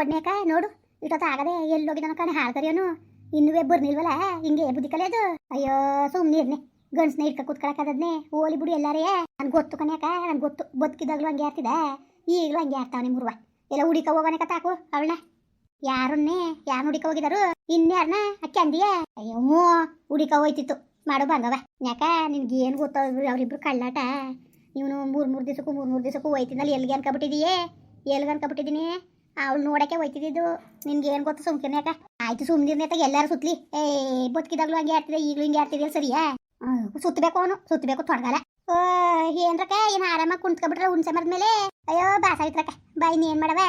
ಒಡ್ನೇಕ ನೋಡು ಇಟ್ಟ ಆಗದೆ ಎಲ್ಲಿ ಹೋಗಿದ್ದಾನ ಕಣೆ, ಹಾಳ್ಕರಿಯೋನು. ಇನ್ನುವೇ ಬರ್ನಿಲ್ವಲ್ಲ, ಹಿಂಗೆ ಬುದ್ಧಿ ಕಲಿಯೋದು ಅಯ್ಯೋ ಸುಮ್ಮನೆ ಇರ್ನೆ, ಗಂಡ್ಸ್ನ ಇಟ್ಕ ಕೂತ್ಕೊಳಕದದ್ನೆ ಓಲಿ ಬಿಡು ಎಲ್ಲಾರೇ ನನ್ ಗೊತ್ತು ಕನ್ಯಾಕ ನನ್ ಗೊತ್ತು. ಬದುಕಿದಾಗ್ಲೂ ಹಂಗೆ ಆಡ್ತಿದ ಈಗಲೂ ಹಂಗೆ ಆಡ್ತಾವನೆ ಮುರುವ ಎಲ್ಲ ಹುಡಿಕ ಹೋಗೋಣ ತಾಕು ಅವಳನ್ನ. ಯಾರನ್ನೇ, ಯಾರು ಹುಡಿಕ ಹೋಗಿದಾರು? ಇನ್ಯಾರನ್ನ ಅಕ್ಕಿ ಅಂದಿಯೇ? ಅಯ್ಯೋ ಹುಡಿಕ ಹೋಯ್ತಿತ್ತು. ಮಾಡು ಬಂಗವ ಯಾಕ, ನಿನ್ಗೆ ಏನು ಗೊತ್ತ ಅವ್ರಿಬ್ರು ಕಳ್ಳಾಟ. ಇವನು ಮೂರು ಮೂರು ದಿವಸಕ್ಕೂ, ಮೂರು ಮೂರು ದಿವಸಕ್ಕೂ ಹೋಯ್ತಿದ್ದಲ್ಲಿ ಎಲ್ಲಿಗೆ ಅನ್ಕೊಬಿಟ್ಟಿದೀಯೇ? ಎಲ್ಲಿಗೆ ಅನ್ಕೊಬಿಟ್ಟಿದ್ದೀನಿ ಅವಳು ನೋಡಕ್ಕೆ ಹೋಯ್ತಿದ್ದು ನಿನ್ಗೆ ಏನು ಗೊತ್ತು ಸುಮ್ಕಿನ ಆಯ್ತು ಸುಮ್ನಿರ್ನೆ ತಾಗ ಎಲ್ಲಾರು ಸುತ್ಲಿ. ಏ ಬದುಕಿದಾಗ್ಲೂ ಹಂಗೆ ಆಡ್ತಿದೆ ಈಗಲೂ ಹಿಂಗೆ ಆಡ್ತಿದ್ಯಲ್ಲ ಸರಿಯಾ? ಸುತ್ತಬೇಕು ಅವನು ಸುತ್ತಬೇಕು ತೊಡಗಲ್ಲ ಓ, ಏನ್ರಕ್ಕ, ಏನು ಆರಾಮಾಗಿ ಕುಂತ್ಕೊಬಿಟ್ರೆ ಹುಣ್ಸೆ ಮೇಲೆ? ಅಯ್ಯೋ ಬಾಸಾಯ್ತ್ರಕ್ಕ ಬಾಯಿ ನೀನು ಮಾಡವ?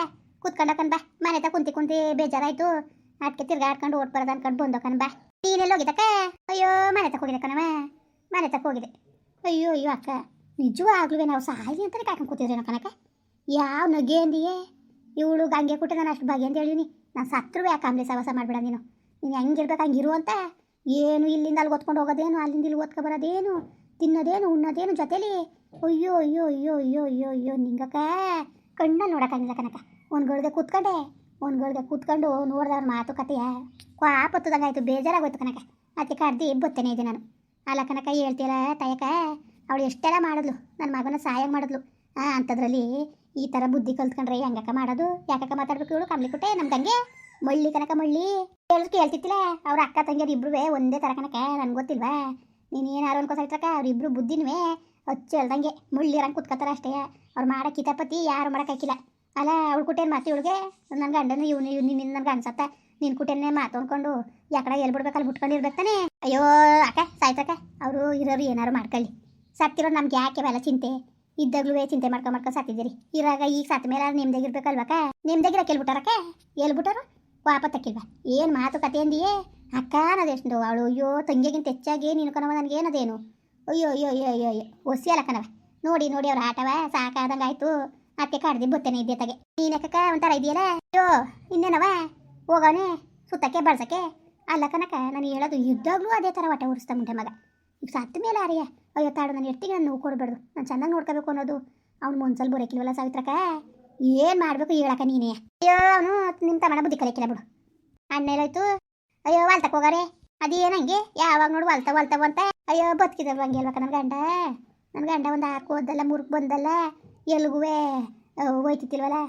ಕುತ್ಕೊಂಡಕನ್ ಬಾ ಮನೆ ತ ಕುಂತಿ ಕುಂತಿ ಬೇಜಾರಾಯ್ತು. ಅದಕ್ಕೆ ತಿರ್ಗಾಡ್ಕೊಂಡು ಓಟ್ ಬರೋದು ಅನ್ಕೊಂಡು ಬಂದೋಕನ್ ಬಾ. ನೀನೆಲ್ಲ ಹೋಗಿದ್ದಕ್ಕ? ಅಯ್ಯೋ ಮನೆ ತಕ ಹೋಗಿದೆ ಕಣವ ಮನೆ ತಕ ಹೋಗಿದೆ ಅಯ್ಯೋ ಅಯ್ಯೋ, ಅಕ್ಕ ನಿಜವಾಗ್ಲೂ ನಾವು ಸಾಯಿ ಅಂತಾನೆ ಕಾಯ್ಕೊಂಡು ಕೂತಿದ್ರೇನೋ ಕಣಕ್ಕ? ಯಾವ ನಗೆ ಅಂದಿಯೇ ಇವಳು ಗಂಗೆ ಕೊಟ್ಟು ನಾನು ಅಷ್ಟು ಭಾಗ್ಯ ಅಂತ ಹೇಳಿದೀನಿ ನಾನು ಸತ್ರು ಯಾಕೆ ಆಮ್ಲೆ ಸವಾಸ ಮಾಡ್ಬೇಡ ನೀನು. ನೀನು ಹೆಂಗಿರ್ಬೇಕು ಹಂಗಿರು ಅಂತ. ಏನು ಇಲ್ಲಿಂದ ಅಲ್ಲಿ ಓದ್ಕೊಂಡು ಹೋಗೋದೇನು, ಅಲ್ಲಿಂದ ಇಲ್ಲಿ ಓದ್ಕೊ ಬರೋದೇನು, ತಿನ್ನೋದೇನು, ಉಣ್ಣೋದೇನು ಜೊತೇಲಿ. ಅಯ್ಯೋ ಅಯ್ಯೋ ಅಯ್ಯೋ ಅಯ್ಯೋ ಅಯ್ಯೋ ಅಯ್ಯೋ, ನಿಂಗಕ್ಕ. ಕಣ್ಣಲ್ಲಿ ನೋಡೋಕ್ಕಾಗಿಲ್ಲ ಕನಕ ಒಂದು ಗಳಿಗೆ ಕೂತ್ಕೊಂಡೆ ಒಂದು ಗಳಿಗೆ ಕೂತ್ಕೊಂಡು ನೋಡ್ದವ್ರ ಮಾತುಕತೆಯ ಕ್ವಾಪತ್ತದಂಗೆ ಆಯಿತು, ಬೇಜಾರಾಗೋಯ್ತು ಕನಕ ಅದಕ್ಕೆ ಕರ್ದಿ ಬತ್ತೇನೆ ಇದೆ ನಾನು. ಅಲ್ಲ ಕನಕ ಹೇಳ್ತೀರ ತಯಕ ಅವಳು ಎಷ್ಟೆಲ್ಲ ಮಾಡಿದ್ಲು? ನನ್ನ ಮಗನ ಸಹಾಯ ಮಾಡಿದ್ಲು. ಆ, ಅಂಥದ್ರಲ್ಲಿ ಈ ತರ ಬುದ್ಧಿ ಕಲ್ತ್ಕೊಂಡ್ರೆ ಹೆಂಗಕ್ಕ ಮಾಡೋದು? ಯಾಕಕ್ಕ ಮಾತಾಡ್ಬೇಕು ಇವಳು? ಕಮ್ಲಿ ಕೊಟ್ಟೆ ನಮ್ಮ ತಂಗೆ? ಮಳ್ಳಿ ಕನಕ ಮಳ್ಳಿ. ಕೇಳಿ ಕೇಳ್ತಿತ್ತಿಲ್ಲ ಅವ್ರ ಅಕ್ಕ ತಂಗಿಯರು ಇಬ್ರು ಒಂದೇ ತರ ಕನಕ ನನ್ಗೆ ಗೊತ್ತಿಲ್ವಾ? ನೀನು ಏನಾರು ಅನ್ಕೋಸಾಯ್ತಕ್ಕ ಅವ್ರಿಬ್ರು ಬುದ್ಧಿನೂ ಹಚ್ಚು ಹೇಳ್ದಂಗೆ. ಮುಳ್ಳಿರಂಗೆ ಕುತ್ಕೋತಾರ ಅಷ್ಟೇ. ಅವ್ರು ಮಾಡೋ ಕಿತಾಪತಿ ಯಾರು ಮಾಡೋಕ್ಕಾಗಿಲ್ಲ ಅಲ್ಲ, ಅವ್ಳು ಕುಟೇನು ಮಾತು ಇವಳಿಗೆ? ನನ್ನ ಗಂಡನ ಇವ್ನು ಇವ್ನು ನಿನ್ನ ನನ್ಗೆ ಅನ್ಸತ್ತ. ನಿನ್ನ ಕುಟೇನೆ ಮಾತಾಡ್ಕೊಂಡು ಯಾಕಡೆ ಎಲ್ಲಿ ಬಿಡ್ಬೇಕಲ್ಲಿ ಬಿಟ್ಕೊಂಡಿರ್ಬೇಕಾನೆ ಅಯ್ಯೋ, ಅಕ್ಕ, ಸಾಯ್ತಕ್ಕ. ಅವರು ಇರೋರು ಏನಾರು ಮಾಡ್ಕೊಳ್ಳಿ. ಸತ್ತಿರೋ ನಮ್ಗೆ ಯಾಕೆ ಬೆಲ್ಲ ಚಿಂತೆ? ಇದ್ದಾಗ್ಲೂ ಚಿಂತೆ ಮಾಡ್ಕೊ ಮಾಡ್ಕೊ ಸಾತಿದ್ದೀರಿ. ಇರಾಗ ಈಗ ಸತ್ತ ಮೇಲೆ ನಿಮ್ದಾಗಿರ್ಬೇಕಲ್ವಕ್ಕ ನಿಮ್ದಾಗಿರ ಕೇಳ್ಬಿಟ್ಟಾರಕ್ಕ ಹೇಳ್ಬಿಟ್ಟಾರ? ವಾಪ ತಕ್ಕಿಲ್ವ? ಏನು ಮಾತು ಕತೆ ಅಂದಿಯೇ? ಅಕ್ಕ ಅನ್ನೋದೆಷ್ಟು ಅವಳು, ಅಯ್ಯೋ, ತಂಗಿಗಿಂತ ಹೆಚ್ಚಾಗಿ ನೀನು ಕಣವ ನನಗೇನದೇನು ಅಯ್ಯೋ ಅಯ್ಯೋ ಅಯ್ಯೋ ಅಯ್ಯೋ ಅಯ್ಯೋ, ಒಸಿ ಅಲ್ಲ ಕಣವ ನೋಡಿ ನೋಡಿ ಅವ್ರ ಆಟವ, ಸಾಕಾದಂಗೆ ಆಯ್ತು. ಅದಕ್ಕೆ ಕಾಡ್ದಿ ಇದ್ದೆ ತಗೆ. ನೀನಕ್ಕ ಒಂಥರ ಇದೆಯಲ್ಲ? ಅಯ್ಯೋ ಇನ್ನೇನವ ಹೋಗೋನೆ ಸುತ್ತಕ್ಕೆ, ಬಳಸಕ್ಕೆ. ಅಲ್ಲ ಕನಕ ನಾನು ಹೇಳೋದು ಇದ್ದಾಗಲೂ ಅದೇ ಥರ ಹೊಟ್ಟೆ ಉರಿಸ್ತಾ ಮುಂಟೆ ಮಗ. ಸತ್ತ ಮೇಲೆ ಆರ್ಯ ಅಯ್ಯೋ, ತಾಡು ನಾನು ಎಟ್ಟಿಗೆ ನಾನು ನೋವು ಕೊಡಬಾರ್ದು ನಾನು ಚೆನ್ನಾಗಿ ನೋಡ್ಕೋಬೇಕು ಅನ್ನೋದು. ಅವ್ನು ಮೊನ್ಸಲ್ ಬರೋಕಿಲ್ವಲ್ಲ ಸಾವಿತ್ರಕ್ಕ? ಏನು ಮಾಡಬೇಕು ಹೇಳಕ್ಕ ನೀನೇ? ಅಯ್ಯೋ, ಅವನು ನಿಮ್ಮ ತಮ್ಮನ ಬುದ್ಧಿ ಕಲಿಕಿಲ್ಲ ಬಿಡು. ಅಣ್ಣೇಲಾಯ್ತು ಅಯ್ಯೋ, ವಾಲ್ತಕ್ಕೆ ಹೋಗಾರೆ? ಅದೇನಂಗೆ ಯಾವಾಗ ನೋಡು ವಾಲ್ತ ವಾಲ್ತ ಅಂತ? ಅಯ್ಯೋ ಬದುಕಿದ್ರು ಹಂಗೆ ಅಲ್ವಕ್ಕ ನನ್ನ ಗಂಡ? ನನ್ನ ಗಂಡ ಒಂದು ಆರ್ಕು ಹೋದಲ್ಲ ಮುರುಕ್ ಬಂದಲ್ಲ ಎಲ್ಗೂ ಹೋಯ್ತಿತ್ತಿಲ್ವಲ್ಲ?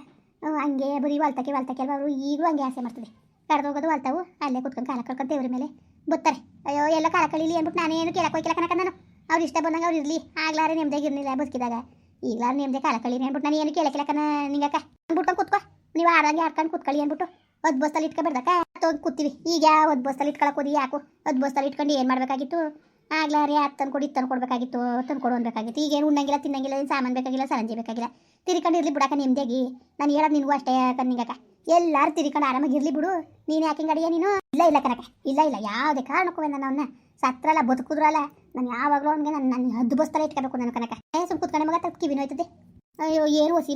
ಹಂಗೆ ಬರೀ ವಾಲ್ತಕ್ಕೆ ವಾಲ್ತಕ್ಕೆ ಅಲ್ವ, ಅವರು ಈಗಲೂ ಹಂಗೆ ಆಸೆ ಮಾಡ್ತದೆ. ಕಡ್ದೋಗೋದು ವಾಲ್ತಾವು, ಅಲ್ಲೇ ಕುತ್ಕೊಂಡು ಕಾಲ ಕಳ್ಕೊಂಡು ದೇವ್ರ ಮೇಲೆ. ಬತ್ತಾರೆ ಅಯ್ಯೋ, ಎಲ್ಲ ಕಾಲ ಕಳಿಲಿ ಅಂದ್ಬಿಟ್ಟು ನಾನೇನು ಕೇಳಕ್ಕೆ ಹೋಯ್ಕಿಲ್ಲ ಕನಕ ನಾನು. ಅವ್ರು ಇಷ್ಟ ಬಂದಂಗೆ ಅವ್ರು ಇರಲಿ. ಆಗ್ಲಾರೆ ನೆಮ್ಮದಿಯಾಗಿರ್ಲಿಲ್ಲ ಬದುಕಿದಾಗ. ಈಗಲಾರ ನೆಮ್ಮದಿ ಕಾಲ ಕಳೀರಿ ಅಂದ್ಬಿಟ್ಟು ನಾನು ಏನು ಕೇಳಕ್ಕಿಲ್ಲ ಕಣ ನಿಂಗಕ್ಕ. ಅಂದ್ಬಿಟ್ಟು ಕೂತ್ಕೋ. ನೀವು ಆಡಂಗೆ ಆಡ್ಕೊಂಡು ಕೂತ್ಕೊಳ್ಳಿ ಅಂದ್ಬಿಟ್ಟು. ಹದ್ ಬಸ್ತಲ್ಲಿ ಇಟ್ಕೊಬೇಡ್ದಕ್ಕ ಹೋಗಿ ಕೂತೀವಿ ಈಗ ಹದ್ ಬಸ್ತಲ್ಲಿ ಇಟ್ಕೊಳಕ್ಕೆ ಹೋದಿ ಯಾಕು? ಹದ್ ಬಸ್ಸಲ್ಲಿ ಇಟ್ಕೊಂಡು ಏನು ಮಾಡಬೇಕಾಗಿತ್ತು? ಆಗ್ಲಾರಿ ಅದು ತಂದ್ಕೊಡಿ ಕೊಡಬೇಕಾಗಿತ್ತು ತಂದು ಕೊಡು ಅನ್ಬೇಕಾಗಿತ್ತು. ಈಗೇನು ಉಣ್ಣಂಗಿಲ್ಲ, ತಿನ್ನಂಗಿಲ್ಲ, ಏನು ಸಾಮಾನು ಬೇಕಾಗಿಲ್ಲ, ಸರಂಜಿ ಬೇಕಾಗಿಲ್ಲ. ತಿರ್ಕೊಂಡು ಇರ್ಲಿ ಬಿಡಕ್ಕ ನಿಮ್ದಾಗಿ ನಾನು ಹೇಳೋದು ನಿನಗೂ ಅಷ್ಟೇ ಕಣ್ಣಿಂಗಕ್ಕ ಎಲ್ಲಾರು ತಿರ್ಕೊಂಡು ಆರಾಮಾಗಿ ಇರ್ಲಿ ಬಿಡು. ನೀನು ಯಾಕೆ ಅಡಿಗೆ ನೀನು? ಇಲ್ಲ ಇಲ್ಲ ಕನಕ ಇಲ್ಲ ಇಲ್ಲ. ಯಾವುದೇ ಕಾರಣಕ್ಕೂ ನಾನು. ಅವನ್ನ ಸತ್ರಲ್ಲ ಬದುಕುದ್ರಲ್ಲ. ನಾನು ಯಾವಾಗಲೂ ಅವನಿಗೆ ನನ್ನ ನನ್ನ ಹದ್ದು ಬಸ್ತಲ್ಲ ಇಟ್ಕೋಬೇಕು ನನ್ನ ಕನಕ ಏ ಸುಮ್ ಕುತ್ಕೊಂಡೆ ಮಗ, ತಪ್ಪು ಕಿವಿನೂ ಅಯ್ಯೋ, ಏನು ಹೊಸಿ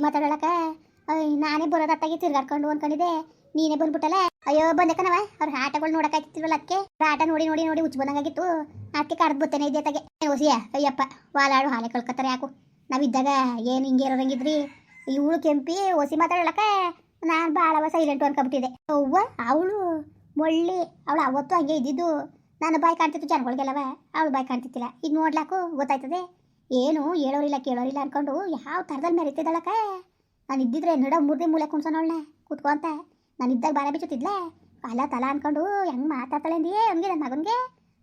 ಅಯ್ಯ ನಾನೇ ಬರೋದತ್ತಾಗಿ ತಿರ್ಗಾಡ್ಕೊಂಡು ಅನ್ಕೊಂಡಿದ್ದೆ. ನೀನೇ ಬಂದ್ಬಿಟ್ಟಲ್ಲ? ಅಯ್ಯೋ, ಬಂದೆ ಕಣವ. ಅವ್ರ ಆಟಗಳು ನೋಡಕ್ಕಾಯ್ತಿಲ್ವಲ್ಲ ಅದಕ್ಕೆ ಆಟ ನೋಡಿ ನೋಡಿ ನೋಡಿ ಹುಚ್ಚು ಬಂದಂಗಾಗಿತ್ತು. ಅದಕ್ಕೆ ಕಡ್ದು ಬತ್ತೇನೆ ಇದೆ ತಗೆ ಹೊಸಿಯ ಅಯ್ಯಪ್ಪ, ವಾಲಾಡು, ಹಾಲೆ ಕಳ್ಕೊತಾರೆ ಯಾಕು. ನಾವಿದ್ದಾಗ ಏನು ಹಿಂಗೆ ಇರೋದಂಗಿದ್ರಿ? ಇವಳು ಕೆಂಪಿ ಹೊಸಿ ಮಾತಾಡಲಕ್ಕ ನಾನು ಭಾಳವ ಸೈಲೆಂಟು ಅನ್ಕೊಂಬಿಟ್ಟಿದೆ ಅವ್ವ, ಅವಳು ಮೊಳ್ಳಿ ಅವಳು ಅವತ್ತು ಹಂಗೆ ಇದ್ದಿದ್ದು ನಾನು ಬಾಯಿ ಕಾಣ್ತಿತ್ತು ಜನಗಳಿಗೆಲ್ಲವ, ಅವಳು ಬಾಯಿ ಕಾಣ್ತಿತ್ತಿಲ್ಲ. ಈಗ ನೋಡ್ಲಾಕು ಗೊತ್ತಾಯ್ತದೆ. ಏನು ಹೇಳೋರಿಲ್ಲ, ಕೇಳೋರಿಲ್ಲ ಅನ್ಕೊಂಡು ಯಾವ ಥರದಲ್ಲಿ ಮೆರಿತಿದ್ದಳಕ್ಕ? ನಾನು ಇದ್ದಿದ್ರೆ ನಡ ಮೂರನೇ ಮೂಲೆ ಕುಣ್ಸೋನವಳನ್ನ ಕೂತ್ಕೊಂತ ನಾನು ಇದ್ದಾಗ ಬಾಲ ಬಿಚ್ಚುತ್ತಿದ್ಲ. ಅಲ್ಲ ತಲ ಅನ್ಕೊಂಡು ಹೆಂಗೆ ಮಾತಾಡ್ತಾಳೆ ಅಂದಿಯೇ ನನ್ನ ಮಗನಿಗೆ?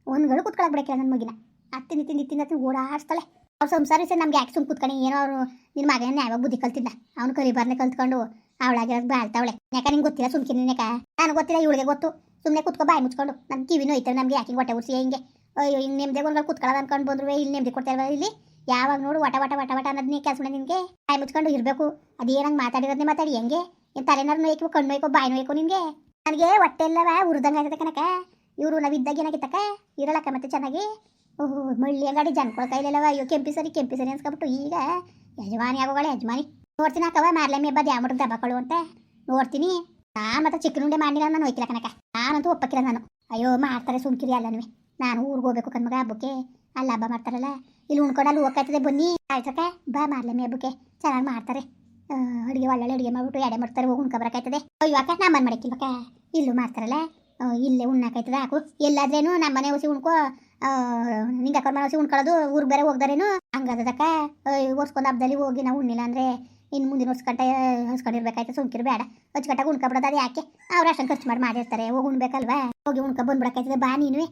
ಒಂದ್ಗಳು ಕುತ್ಕೊಳಕ್ ಬಿಡಕ್ಕೆ ನನ್ನ ಮಗಿನ. ಅತ್ತಿ ನಿತ್ತಿ ನಿತ್ತಿ ನತ್ತಿ ಓಡಾಡ್ಸ್ತಾಳೆ. ಅವ್ರು ಸಂಸಾರ ಸರ್ ನಮ್ಗೆ ಯಾಕೆ ಸುಮ್ ಕೂತ್ಕೊಂಡು ಏನೋ ಅವರು ನಿನ್ನ ಮಗನ ಯಾವಾಗ ಬುದ್ಧಿ ಕಲ್ತಿದ್ದ ಅವ್ನು ಕಲಿಬಾರ್ನೆ ಕಲ್ತ್ಕೊಂಡು ಅವಳಾಗಿರೋದು ಬಾಳ್ತಾವಳೆ ಯಾಕ ನಿಂಗೆ ಗೊತ್ತಿಲ್ಲ ಸುಮ್ಕಿನ ನೆಕ ನನಗೆ ಗೊತ್ತಿಲ್ಲ, ಇವಳಿಗೆ ಗೊತ್ತು. ಸುಮ್ಮನೆ ಕುತ್ಕೊ ಬಾಯಿ ಮುಚ್ಕೊಂಡು. ನಮ್ಮ ಕಿವಿ ಐತೆ ನಮ್ಗೆ ಯಾಕೆ ಹೊಟ್ಟೆ ಉರ್ಸಿ ಹಿಂಗೆ? ಅಯ್ಯೋ ಹಿಂಗೆ ನೆಮ್ಮದಿ ಒಂದು ಕುತ್ಕೊಳ್ಳೋದು ಅನ್ಕೊಂಡು ಬಂದ್ರು ಇಲ್ಲಿ ನೆಮ್ಮದಿ ಕೊಡ್ತಾರ ಇಲ್ಲಿ? ಯಾವಾಗ ನೋಡು, ವಟ ವಟ ವಟ ವಟ ಅನ್ನೋದು ನೀ ಕೆಲಸ ನಿನಗೆ. ಬಾಯಿ ಮುಚ್ಕೊಂಡು ಇರಬೇಕು. ಅದೇನಂಗೆ ಮಾತಾಡಿರೋದನ್ನೇ ಮಾತಾಡಿ, ಹೆಂಗೆ? ಏನು ತಲೆನಾರು ನೋಯ್ಕೋ, ಕಣ್ಣು ನೋಯ್ಕೋ, ಬಾಯಿ ನೋಯ್ಕೋ ನಿನಗೆ? ನನಗೆ ಹೊಟ್ಟೆ ಎಲ್ಲವ ಉರ್ದಂಗೆ ಕನಕ ಇವರು ನಾವು ಇದ್ದಾಗ ಏನಾಗಿತ್ತಕ್ಕ? ಇರಲಕ್ಕ ಮತ್ತೆ ಚೆನ್ನಾಗಿ? ಓಹ್, ಮಳ್ಳಿ ಅಂಗಡಿ ಜನ್ಕೊಳ ಕೈಲೆಲ್ಲವ ಅಯ್ಯೋ ಕೆಂಪಿಸರಿ ಕೆಂಪಿಸರಿ ಕೆಂಪಿ ಸರಿ ಅನ್ಸ್ಕೊಬಿಟ್ಟು ಈಗ ಯಜಮಾನಿ ಆಗೋಗಳ, ಯಜಮಾನಿ. ನೋಡ್ತೀನಿ ಅಕ್ಕವ, ಮಾರ್ಲೆ ಮೇಬ್ಬ ದ್ಯಾಮುಟ್ ದಬ್ಬಗಳು ಅಂತ. ನೋಡ್ತೀನಿ. ನಾ ಮತ್ತೆ ಚಿಕ್ಕನ ಉಂಡೆ ಮಾಡಿಲ್ಲ ನಾನು ಹೋಯ್ತಿಲ್ಲ ಕನಕ ನಾನಂತೂ ಒಪ್ಪಕ್ಕಿಲ್ಲ ನಾನು. ಅಯ್ಯೋ, ಮಾಡ್ತಾರೆ ಸುಮ್ಕಿರಿ ಅಲ್ಲನೂ ನಾನು ಊರಿಗೆ ಹೋಗ್ಬೇಕು ಕಣ್ಮಗ ಹಬ್ಬಕ್ಕೆ. ಅಲ್ಲ ಹಬ್ಬ ಮಾಡ್ತಾರಲ್ಲ. ಇಲ್ಲಿ ಉಣ್ಕೊಂಡು ಅಲ್ಲಿ ಹೋಗ್ತದೆ ಬನ್ನಿ. ಆಯ್ತಕ್ಕ? ಬಾ ಮಾರ್ಲೆ ಮೇ ಹಬ್ಬಕ್ಕೆ. ಚೆನ್ನಾಗಿ ಮಾಡ್ತಾರೆ. ಅಡುಗೆ ಒಳ್ಳೊಳ್ಳೆ ಅಡುಗೆ ಮಾಡ್ಬಿಟ್ಟು ಎಡೆ ಮಾಡ್ತಾರೆ, ಹೋಗಿ ಉಣ್ಕೊಬರಕಾಯ್ತದೆ ಅಯ್ಯೋ, ಅಕ್ಕ, ನಮ್ಮನೆ ಮಾಡಕ್ಕಿಲ್ವಕ್ಕ ಇಲ್ಲೂ ಮಾಡ್ತಾರಲ್ಲ. ಇಲ್ಲೇ ಉಣ್ಣಾಕಾಯ್ತದೆ ಹಾಕು. ಎಲ್ಲಾದ್ರೇನು ನಮ್ಮನೆ ಹೊಸಿ ಉಣ್ಕೋ. ನಿಂಗೆ ಅಕ್ಕ ಮನೆ ಹೊಸಿ ಉಣ್ಕೊಳ್ಳೋದು, ಊರಿಗೆ ಬೇರೆ ಹೋಗ್ದಾರೇನು? ಹಂಗದಕ್ಕ ಒರ್ಸ್ಕೊಂಡು ಹಬ್ಬದಲ್ಲಿ ಹೋಗಿ ನಾವು ಉಣ್ಣಿಲ್ಲ ಅಂದ್ರೆ ಇನ್ನು ಮುಂದಿನ ಗಂಟೆ ಹಸ್ಕೊಂಡಿರ್ಬೇಕಾಯ್ತು ಸುಮ್ಕಿರು ಬೇಡ. ಅಚ್ಚುಕಟ್ಟಾಗಿ ಉಣ್ಕೊಬಿಡೋದು ಅದು ಯಾಕೆ? ಅವ್ರು ಅಷ್ಟೊಂದು ಖರ್ಚು ಮಾಡಿ ಮಾಡಿರ್ತಾರೆ ಹೋಗಿ ಉಣ್ಬೇಕಲ್ವಾ? ಹೋಗಿ ಉಣ್ಕೊ ಬಂದ್ಬಿಡಕಾಯ್ತದೆ ಬಾ ನೀನುವೆ.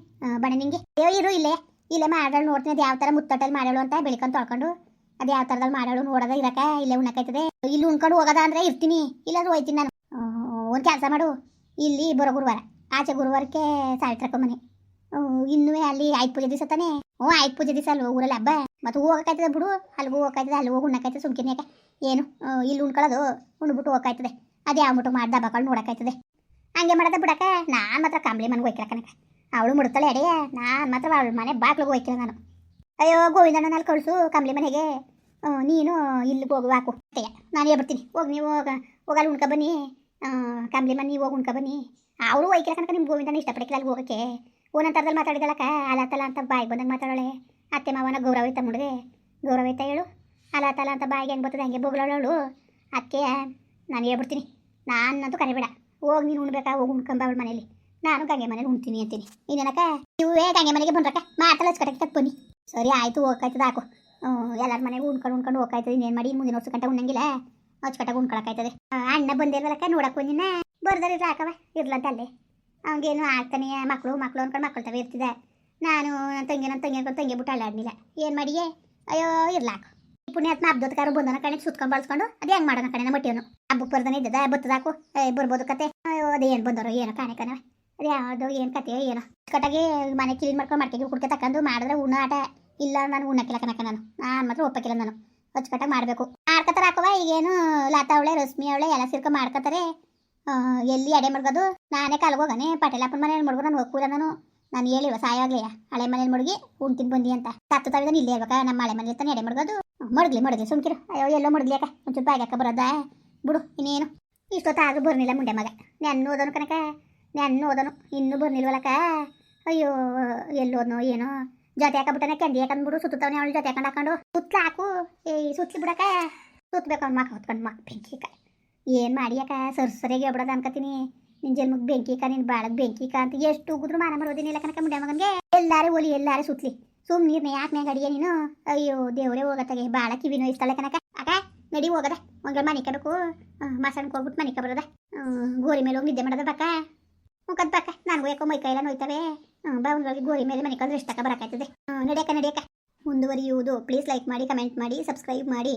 ಬಣ ನಿಂಗೆ. ಇರು ಇಲ್ಲೇ. ಇಲ್ಲೇ ಮಾಡಳು ನೋಡ್ತೀನಿ. ಅದು ಯಾವ ಥರ ಮುತ್ತಟ್ಟಲ್ಲಿ ಮಾಡಳು ಅಂತ ಬೆಳಿಕೊಂಡು ತೊಳ್ಕೊಂಡು. ಅದು ಯಾವ ಥರದಲ್ಲಿ ಮಾಡ್ಯಾಳು ನೋಡೋದ ಇರಕ್ಕೆ ಇಲ್ಲೇ ಉಣ್ಣಕಾಯ್ತದೆ ಇಲ್ಲಿ ಉಣ್ಕೊಂಡು ಹೋಗೋದ ಅಂದ್ರೆ ಇರ್ತೀನಿ. ಇಲ್ಲಾಂದ್ರೆ ಹೋಯ್ತೀನಿ ನಾನು. ಒಂದು ಕೆಲಸ ಮಾಡು. ಇಲ್ಲಿ ಬರೋ ಗುರುವಾರ. ಆಚೆ ಗುರುವಾರಕ್ಕೆ ಸಾವಿತ್ರಕ್ಕ ಮನೆ ಇನ್ನೂ ಅಲ್ಲಿ ಆಯ್ತು ಪೂಜೆ ದಿವಸ ತಾನೇ? ಹ್ಞೂ, ಆಯ್ತು ಪೂಜೆ ದಿವಸ ಅಲ್ಲಿ ಊರಲ್ಲಿ ಹಬ್ಬ? ಮತ್ತು ಹೋಗಕ್ಕಾಯ್ತದೆ ಬಿಡು. ಅಲ್ಲಿಗೂ ಹೋಗಕ್ಕಾಯ್ತದೆ ಅಲ್ಲಿ ಹೋಗಿ ಉಣ್ಣಕ್ಕಾಯ್ತದೆ ಸುಮ್ಕಿನ ಯಾಕೆ? ಏನು? ಇಲ್ಲಿ ಉಣ್ಕೊಳ್ಳೋದು? ಉಣ್ಬಿಟ್ಟು ಹೋಗಕ್ಕಾಯ್ತದೆ ಅದೇ ಆಗ್ಬಿಟ್ಟು ಮಾಡ್ದ ಹಬ್ಬಗಳು ದಬ್ಬಗಳು ನೋಡಕ್ಕಾಯ್ತದೆ ಹಂಗೆ ಮಾಡೋದ ಬಿಡಕ್ಕೆ? ನಾನು ಮಾತ್ರ ಕಂಬ್ಳಿ ಮನೆಗೆ ಹೋಯ್ಕಿರ ಕನಕ ಅವಳು ಮುಡ್ತಾಳೆ ಅಡೇ. ನಾನು ಮಾತ್ರ ಅವಳ ಮನೆ ಬಾಗ್ಲಿಗೆ ಹೋಯ್ಕಿರ ನಾನು. ಅಯ್ಯೋ ಗೋವಿಂದಣ್ಣನಲ್ಲಿ ಕಳಿಸು ಕಂಬ್ಳಿ ಮನೆಗೆ. ನೀನು ಇಲ್ಲಿಗೆ ಹೋಗು, ಹಾಕು. ಅಯ್ಯ ನಾನು ಬರ್ತೀನಿ. ಹೋಗಿ ನೀವು, ಹೋಗ. ಹೋಗಲ್ಲಿ ಉಣ್ಕೊ ಬನ್ನಿ. ಕಂಬ್ಳಿ ಮನೆ ಹೋಗಿ ಉಣ್ಕೊ ಬನ್ನಿ. ಅವರು ಹೋಯ್ಕಿರ ಕನಕ ನಿಮ್ಮ ಗೋವಿಂದಣ್ಣ ಇಷ್ಟಪಡಕ್ಕಿಲ್ಲ ಅಲ್ಲಿ ಹೋಗೋಕ್ಕೆ. ಓನಂತರದಲ್ಲಿ ಮಾತಾಡಿದಳಕ್ಕ, ಅಲತಲ ಅಂತ ಬಾಯಿಗೆ ಬಂದಂಗೆ ಮಾತಾಡೋಳೆ. ಅತ್ತೆ ಮಾವನ ಗೌರವ ಐತ ಮುಡಿದೆ ಗೌರವ ಐತ ಹೇಳು. ಅಂತ ಬಾಯಿಗೆ ಹೆಂಗೆ ಬರ್ತದೆ ಹಂಗೆ ಬೊಗಳವಳು ಅಕ್ಕೆ ನಾನು ಹೇಳ್ಬಿಡ್ತೀನಿ. ನಾನಂತೂ ಕರಿಬೇಡ. ಹೋಗಿ ನೀನು ಉಣ್ಬೇಕಾ? ಹೋಗಿ ಉಣ್ಕೊಂಬ ಅವಳ ಮನೇಲಿ. ನಾನು ಗಂಗೆ ಮನೇಲಿ ಉಣ್ತೀನಿ ಅಂತೀನಿ. ಇನ್ನೇನಕ್ಕ ನೀವೇ ಗಂಗೆ ಮನೆಗೆ ಬಂದ್ರಕ್ಕ. ಮಾತಲ್ಲ ಹಚ್ಕಟ್ಟಕ್ಕೆ ಬನ್ನಿ. ಸರಿ, ಆಯಿತು, ಹೋಗ್ಕಾಯ್ತದ, ಹಾಕು. ಎಲ್ಲರ ಮನೆಗೆ ಉಣ್ಕೊಂಡು ಉಣ್ಕೊಂಡು ಹೋಗ್ಕಾಯ್ತದೆ. ಇನ್ನೇನು ಮಾಡಿ? ಮುಂದಿನ ವರ್ಷ ಗಂಟೆ ಉಣ್ಣಂಗಿಲ್ಲ. ಅಚ್ಚುಕಟ್ಟಾಗಿ ಉಣ್ಕೊಳಕಾಯ್ತದೆ ಅಣ್ಣ ಬಂದಿಲ್ವಲ್ಲಕ್ಕ ನೋಡಕ್ಕೆ ಬಂದಿನ. ಬರ್ದಾರ ಸಾಕವ ಇರ್ಲಂತ ಅಲ್ಲೇ ಅವನಿಗೇನು ಆಗ್ತಾನೆ ಮಕ್ಕಳು ಮಕ್ಕಳು ಅನ್ಕೊಂಡು ಮಕ್ಕಳು ತವೇ ಇರ್ತಿದೆ. ನಾನು ನನ್ನ ತಂಗಿ ನನ್ನ ತಂಗಿ ಅನ್ಕೊಂಡು ತಂಗಿ ಬಿಟ್ಟು ಅಲ್ಲಾಡ್ನಿಲ್ಲ ಏನು ಮಾಡಿಯೇ? ಅಯ್ಯೋ ಇರ್ಲಾಕ ಹಬ್ಬದ ಕಾರು ಬಂದನ ಕಣೆ ಸುತ್ಕೊಂಡು ಬಳಸ್ಕೊಂಡು ಅದು ಹೆಂಗೆ ಮಾಡೋಣ ಕಣೆ ಮಟ್ಟಿಯವನು ಹಬ್ಬಕ್ಕೆ ಬರ್ದನೆ ಇದ್ದದ ಬತ್ತದಾಕು ಬರ್ಬೋದು ಕತೆ. ಅಯ್ಯೋ, ಅದೇ ಏನು ಬಂದರೋ ಏನೋ ಕಾಣೆ ಕಣ. ಅದೇ ಯಾವುದೋ ಏನು ಕತೆಯೋ ಏನೋ. ಕಟ್ಟಾಗಿ ಮನೆ ಕ್ಲೀನ್ ಮಾಡ್ಕೊಂಡು ಮಟ್ಟಿಗೆ ಕುಡ್ಕೆ ತಕ್ಕಂದು ಮಾಡಿದ್ರೆ ಉಣ್ಣ ಆಟ. ಇಲ್ಲ ನಾನು ಉಣ್ಣಕ್ಕಿಲ್ಲ ಕಣಕ ನಾನು. ನಾನು ಮಾತ್ರ ಒಪ್ಪಕ್ಕಿಲ್ಲ ನಾನು. ಅಚ್ಚುಕಟ್ಟಾಗಿ ಮಾಡಬೇಕು. ಮಾಡ್ಕೊತಾರೆ ಹಾಕುವ ಈಗೇನು ಲತಾ ಅವಳೆ, ರಶ್ಮಿ ಅವಳೆ, ಎಲ್ಲ ಸಿರ್ಕ ಮಾಡ್ಕೊತಾರೆ ಎಲ್ಲಿ ಅಡೆ ಮಡ್ಗೋದು? ನಾನೇ ಕಾಲ್ಗೋಗನೆ ಪಟೇಲಪ್ಪನ ಮನೇಲಿ ಮಡ್ಗು ನಾನು ಹೋಗ್ಕೂರ ನಾನು ನಾನು ಹೇಳಿವ ಸಾಯಾಗ್ಲಿ ಹಳೆ ಮನೇಲಿ ಮಡಗಿ ಉಣ್ತೀನಿ ಬಂದಿ ಅಂತ. ತತ್ತು ತವಿದ ಇಲ್ಲೇ ಇರ್ಬೇಕಾ? ನಮ್ಮ ಹಳೆ ಮನೇಲಿ ತಾನೆ ಎಡೆ ಮಡ್ಗೋದು? ಮಡಗ್ಲಿ ಮಡಗ್ಲಿ, ಸುಮ್ಕಿರು. ಅಯ್ಯೋ, ಎಲ್ಲೋ ಮಡಗ್ಲಿ ಯಾಕ ಒಂಚೂರು ಆಗ್ಯಾಕ ಬರೋದ? ಬಿಡು, ಇನ್ನೇನು. ಇಷ್ಟೊತ್ತಾದ್ರೂ ಬರ್ನಿಲ್ಲ ಮುಂಡೆ ಮಗ. ನೆನ್ನ ಓದೋನು ಕನಕ ನೆನ್ನ ಓದೋನು. ಇನ್ನೂ ಬರ್ನಿಲ್ವಲ್ಲಕ ಅಯ್ಯೋ ಎಲ್ಲೋದ್ನೋ ಏನೋ. ಜೊತೆ ಹಾಕಬಿಟ್ಟನೆ ಕೆಂಡಿ ಹಾಕಂದ್ಬಿಡು ಸುತ್ತವನೆ ಅವಳು ಜೊತೆ ಹಾಕೊಂಡು ಹಾಕೊಂಡು ಸುತ್ತಲ ಹಾಕು ಏ ಸುತ್ತಲಿ ಬಿಡಕ ಸುತ್ತಬೇಕು ಅವ್ನು ಮಕ್ಕ ಹೊತ್ಕೊಂಡು ಮಕ್ಕ ಬೆಂಕಿ ಕ ಏನು ಮಾಡಿಯಕ ಸರ್ ಸರಿಯಾಗಿ ಹೇಳ್ಬಿಡೋದು ಅನ್ಕತೀನಿ ನಿನ್ನ ಜನ್ಮಕ್ಕೆ ಬೆಂಕಿ ಕಾ ನಿನ್ನ ಬಾಳಕ್ಕೆ ಬೆಂಕಿ ಕಾ ಅಂತ ಎಷ್ಟು ಉಗಿದ್ರು ಮಾನ ಇಲ್ಲ ಕನಕ ಮುಂಡೆ ಮಗನಿಗೆ. ಎಲ್ಲಾರು ಒಲಿ, ಎಲ್ಲಾರು ಸುತ್ತಲಿ ಸುಮ್ ನೀರ್ನ ಯಾಕೆ ಮ್ಯಾಗ ಅಡಿಗೆ ನೀನು? ಅಯ್ಯೋ, ದೇವರೇ, ಹೋಗತ್ತಾಗೆ. ಬಾಳ ಕಿವಿ ನೋಯಿಸ್ತಾಳೆ ಕನಕ ಅಕ ನಡಿ ಹೋಗದ. ಒಂಗಳ ಮನೆ ಕಬೇಕು ಮಸಾಣಕ್ಕೆ ಹೋಗ್ಬಿಟ್ಟು ಮನೆ ಬರೋದ. ಗೋರಿ ಮೇಲೆ ಹೋಗಿ ನಿದ್ದೆ ಮಾಡದ ಬಕ್ಕ ಮುಖದ ಬಕ್ಕ ನನಗೂ ಯಾಕೋ ಮೈ ಕೈಲ ನೋಯ್ತವೆ. ಬಾ, ಗೋರಿ ಮೇಲೆ ಮನೆ ಕಲ್ದ್ರೆ ಎಷ್ಟಕ್ಕ ಬರಕಾಯ್ತದೆ ನಡಿಯಕ್ಕ ನಡಿಯಕ್ಕ ಮುಂದುವರಿಯುವುದು. ಪ್ಲೀಸ್ ಲೈಕ್ ಮಾಡಿ, ಕಮೆಂಟ್ ಮಾಡಿ, ಸಬ್ಸ್ಕ್ರೈಬ್ ಮಾಡಿ.